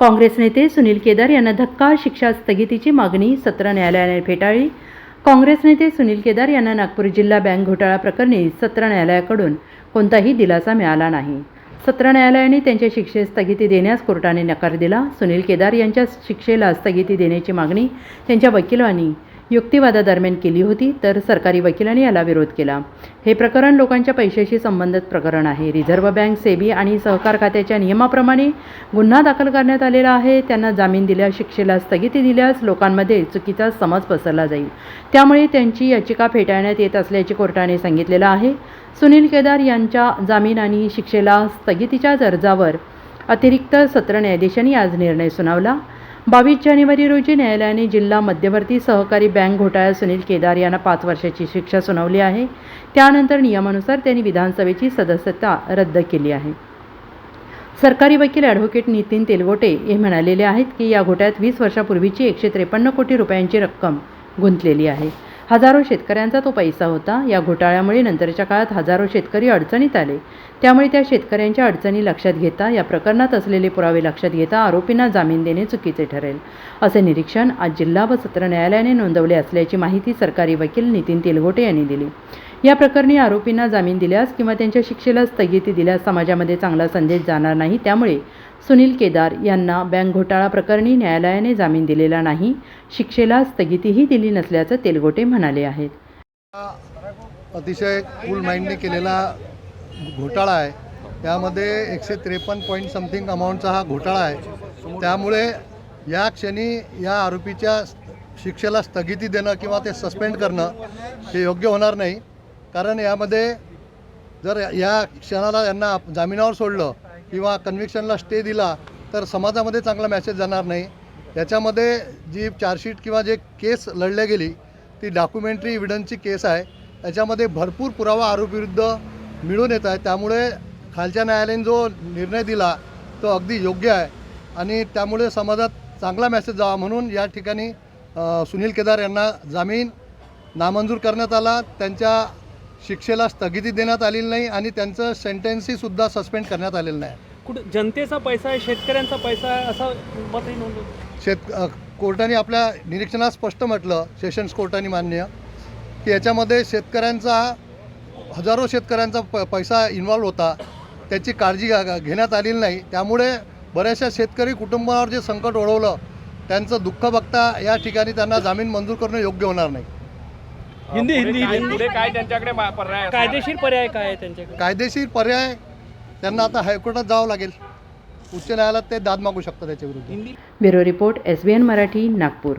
काँग्रेस नेते सुनील केदार यांना धक्का शिक्षा स्थगितीची मागणी सत्र न्यायालयाने फेटाळली. काँग्रेस नेते सुनील केदार यांना नागपूर जिल्हा बँक घोटाळा प्रकरणी सत्र न्यायालयाकडून कोणताही दिलासा मिळाला नाही. सत्र न्यायालयाने त्यांच्या शिक्षेस स्थगिती देण्यास कोर्टाने नकार दिला. सुनील केदार यांच्या शिक्षेला स्थगिती देण्याची मागणी त्यांच्या वकिलांनी युक्तिवादादरम्यान केली होती तर सरकारी वकिलांनी याला विरोध केला. हे प्रकरण लोकांच्या पैशाशी संबंधित प्रकरण आहे. रिझर्व्ह बँक सेबी आणि सहकार खात्याच्या नियमाप्रमाणे गुन्हा दाखल करण्यात आलेला आहे. त्यांना जामीन दिल्यास शिक्षेला स्थगिती दिल्यास लोकांमध्ये चुकीचा समज पसरला जाईल. त्यामुळे त्यांची याचिका फेटाळण्यात येत असल्याचे कोर्टाने सांगितलेलं आहे. सुनील केदार यांच्या जामीन आणि शिक्षेला स्थगितीच्या अर्जावर अतिरिक्त सत्र न्यायाधीशांनी आज निर्णय सुनावला. बावीस जानेवारी रोजी न्यायालयाने जिल्हा मध्यवर्ती सहकारी बँक घोटाळ्यात सुनील केदार यांना पाच वर्षाची शिक्षा सुनावली आहे. त्यानंतर नियमानुसार त्यांनी विधानसभेची सदस्यता रद्द केली आहे. सरकारी वकील ॲडव्होकेट नितीन तेलगोटे हे म्हणालेले आहेत की या घोटाळ्यात वीस वर्षापूर्वीची एकशे त्रेपन्न कोटी रुपयांची रक्कम गुंतलेली आहे. हजारो शेतकऱ्यांचा तो पैसा होता. या घोटाळ्यामुळे नंतरच्या काळात हजारो शेतकरी अडचणीत आले. त्यामुळे त्या शेतकऱ्यांच्या अडचणी लक्षात घेता या प्रकरणात असलेले पुरावे लक्षात घेता आरोपींना जामीन देणे चुकीचे ठरेल. असे निरीक्षण आज जिल्हा व सत्र न्यायालयाने नोंदवले असल्याची माहिती सरकारी वकील नितीन तेलगोटे यांनी दिली. या प्रकरणी आरोपींना जामीन दिल्यास किंवा त्यांच्या शिक्षेला स्थगिती दिल्यास समाजामध्ये चांगला संदेश जाणार नाही. त्यामुळे सुनील केदार यांना बँक घोटाळा प्रकरणी न्यायालयाने जामीन दिलेला नाही. शिक्षेला स्थगितीही दिली नसल्याचं तेलगोटे म्हणाले आहेत. अतिशय कूल माइंडने केलेला घोटाळा आहे. त्यामध्ये एकशे त्रेपन्न पॉईंट समथिंग अमाऊंटचा हा घोटाळा आहे. त्यामुळे या क्षणी या आरोपीच्या शिक्षेला स्थगिती देणं किंवा ते सस्पेंड करणं हे योग्य होणार नाही. कारण यामध्ये जर या क्षणाला यांना जामिनावर सोडलं किंवा कन्व्हिक्शनला स्टे दिला तर समाजामध्ये चांगला मॅसेज जाणार नाही. याच्यामध्ये जी चार्जशीट किंवा जे केस लढल्या गेली ती डॉक्युमेंटरी इव्हिडन्सची केस आहे. याच्यामध्ये भरपूर पुरावा आरोपीविरुद्ध मिळून येत आहे त्यामुळे खालच्या न्यायालयाने जो निर्णय दिला तो अगदी योग्य आहे. आणि त्यामुळे समाजात चांगला मेसेज जावा म्हणून या ठिकाणी सुनील केदार यांना जामीन नामंजूर करण्यात आला. त्यांच्या शिक्षेला स्थगिती देण्यात आलेली नाही आणि त्यांचं सेंटेन्सही सुद्धा सस्पेंड करण्यात आलेलं नाही. कुठं जनतेचा पैसा आहे शेतकऱ्यांचा पैसा आहे असं मतही नोंदवलं शेत अ, कोर्टाने आपल्या निरीक्षणात स्पष्ट म्हटलं सेशन्स कोर्टाने मान्य की याच्यामध्ये शेतकऱ्यांचा हजारो शेतकऱ्यांचा प पैसा इन्व्हॉल्व होता. त्याची काळजी घा- घेण्यात आलेली नाही. त्यामुळे बऱ्याचशा शेतकरी कुटुंबावर जे संकट ओढवलं त्यांचं दुःख बघता या ठिकाणी त्यांना जामीन मंजूर करणं योग्य होणार नाही. हिंदी पुढे हिंदी काय- हिंदी. पुढे काय त्यांच्याकडे मा- पर्याय असणार? आहे? कायदेशीर पर्याय काय आहे त्यांच्याकडे? कायदेशीर पर्याय त्यांना आता हायकोर्टात जावं लागेल. उच्च न्यायालयात ते दाद मागू शकतात त्याच्या विरुद्ध. Hindi bureau report S B N Marathi Nagpur.